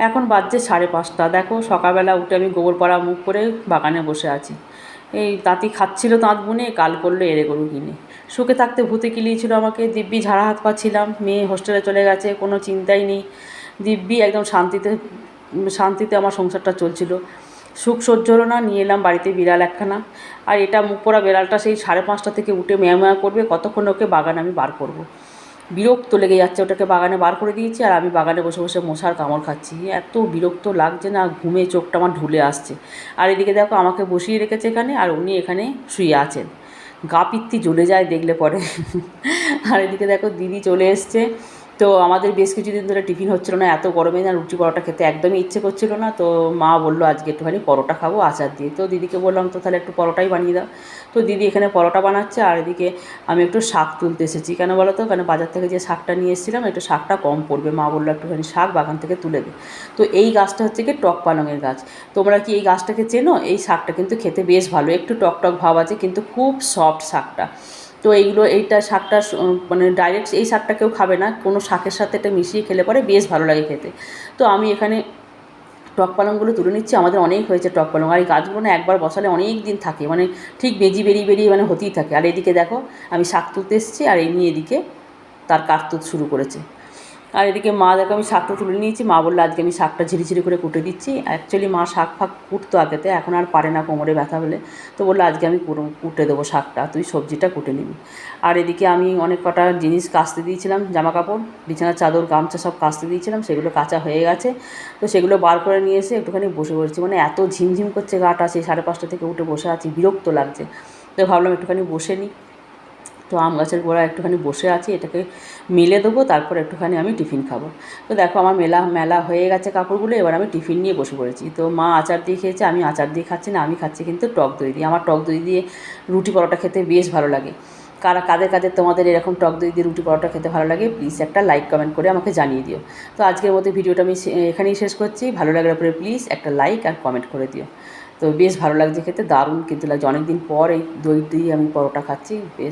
এখন বাজছে সাড়ে পাঁচটা। দেখো সকালবেলা উঠে আমি গোবর পাড়া মুখ করে বাগানে বসে আছি। এই তাঁতি খাচ্ছিল তাঁত বুনে, কাল করল এড়ে গরু কিনে। সুখে থাকতে ভূতে কিলিয়েছিল আমাকে। দিব্যি ঝাড়া হাত পাচ্ছিলাম, মেয়ে হোস্টেলে চলে গেছে, কোনো চিন্তাই নেই। দিব্যি একদম শান্তিতে শান্তিতে আমার সংসারটা চলছিল। সুখ সহ্য হলো না, নিয়ে এলাম বাড়িতে বিড়াল একখানা। আর এটা মুখ পড়া বিড়ালটা সেই সাড়ে পাঁচটা থেকে উঠে মেয়া মেয়া করবে, কতক্ষণ ওকে বাগান আমি বার করব। বিরক্ত লেগে যাচ্ছে, ওটাকে বাগানে বার করে দিয়েছি আর আমি বাগানে বসে বসে মশার কামড় খাচ্ছি। এত বিরক্ত লাগছে না, ঘুমে চোখটা আমার ঢুলে আসছে। আর এদিকে দেখো, আমাকে বসিয়ে রেখেছে এখানে আর উনি এখানে শুয়ে আছেন। গা পিত্তি জ্বলে যায় দেখলে পরে। আর এদিকে দেখো, দিদি চলে এসছে। তো আমাদের বেশ কিছুদিন ধরে টিফিন হচ্ছিল না, এত গরমে না রুটি পরোটা খেতে একদমই ইচ্ছে করছিল না। তো মা বলল, আজকে একটুখানি পরোটা খাব আচার দিয়ে। তো দিদিকে বললাম, তো তাহলে একটু পরোটাই বানিয়ে দাও। তো দিদি এখানে পরোটা বানাচ্ছে, আর এদিকে আমি একটু শাক তুলতে এসেছি। কেন বলো তো? কেন বাজার থেকে যে শাকটা নিয়ে এসেছিলাম, একটু শাকটা কম পড়বে। মা বলল, একটুখানি শাক বাগান থেকে তুলে দে। তো এই গাছটা হচ্ছে কি টক পালংয়ের গাছ। তোমরা কি এই গাছটাকে চেনো? এই শাকটা কিন্তু খেতে বেশ ভালো। একটু টক টক ভাব আছে, কিন্তু খুব সফট শাকটা। তো এইগুলো, এইটা শাকটা মানে ডাইরেক্ট এই শাকটা কেউ খাবে না। কোনো শাকের সাথে এটা মিশিয়ে খেলে পরে বেশ ভালো লাগে খেতে। তো আমি এখানে টক পালংগুলো তুলে নিচ্ছি। আমাদের অনেক হয়েছে টক পালং। আর এই গাছগুলো না একবার বসালে অনেক দিন থাকে। মানে ঠিক বেজি বেরিয়ে বেরিয়ে মানে হতেই থাকে। আর এদিকে দেখো, আমি শাক তুলতে এসেছি আর এই নিয়ে এদিকে তার কাঠ শুরু করেছে। আর এদিকে মা দেখো আমি শাকটা তুলে নিয়েছি। মা বলল, আজকে আমি শাকটা ঝিরিঝিরি করে কুটে দিচ্ছি। অ্যাকচুয়ালি মা শাক ফাক কুটতো আগেতে, এখন আর পারে না কোমরে ব্যথা হলে। তো বলল, আজকে আমি কুটে দেবো শাকটা, তুই সবজিটা কুটে নিবি। আর এদিকে আমি অনেক কটা জিনিস কাচতে দিয়েছিলাম জামা কাপড় বিছানার চাদর, গামছা সব কাচতে দিয়েছিলাম, সেগুলো কাঁচা হয়ে গেছে। তো সেগুলো বার করে নিয়ে এসে একটুখানি বসে পড়েছি। মানে এত ঝিমঝিম করছে গাটা সেই সাড়ে পাঁচটা থেকে উঠে বসে আছি, বিরক্ত লাগছে। তো ভাবলাম একটুখানি বসে নিই। তো আম গাছের গোড়া একটুখানি বসে আছি, এটাকে মেলে দেবো, তারপর একটুখানি আমি টিফিন খাব। তো দেখো আমার মেলা মেলা হয়ে গেছে কাপড়গুলো, এবার আমি টিফিন নিয়ে বসে পড়েছি। তো মা আচার দিয়ে খেয়েছে, আমি আচার দিয়ে খাচ্ছি না, আমি খাচ্ছি কিন্তু টক দই দিয়ে। আমার টক দই দিয়ে রুটি পরোটা খেতে বেশ ভালো লাগে। কারা, কাদের কাদের তোমাদের এরকম টক দই দিয়ে রুটি পরোটা খেতে ভালো লাগে প্লিজ একটা লাইক কমেন্ট করে আমাকে জানিয়ে দিও। তো আজকের মতো ভিডিওটা আমি এখানেই শেষ করছি। ভালো লাগলে পরে প্লিজ একটা লাইক আর কমেন্ট করে দিও। তো বেশ ভালো লাগছে খেতে, দারুণ কিন্তু লাগছে। অনেক দিন পর এই দই দিয়ে আমি পরোটা খাচ্ছি, বেশ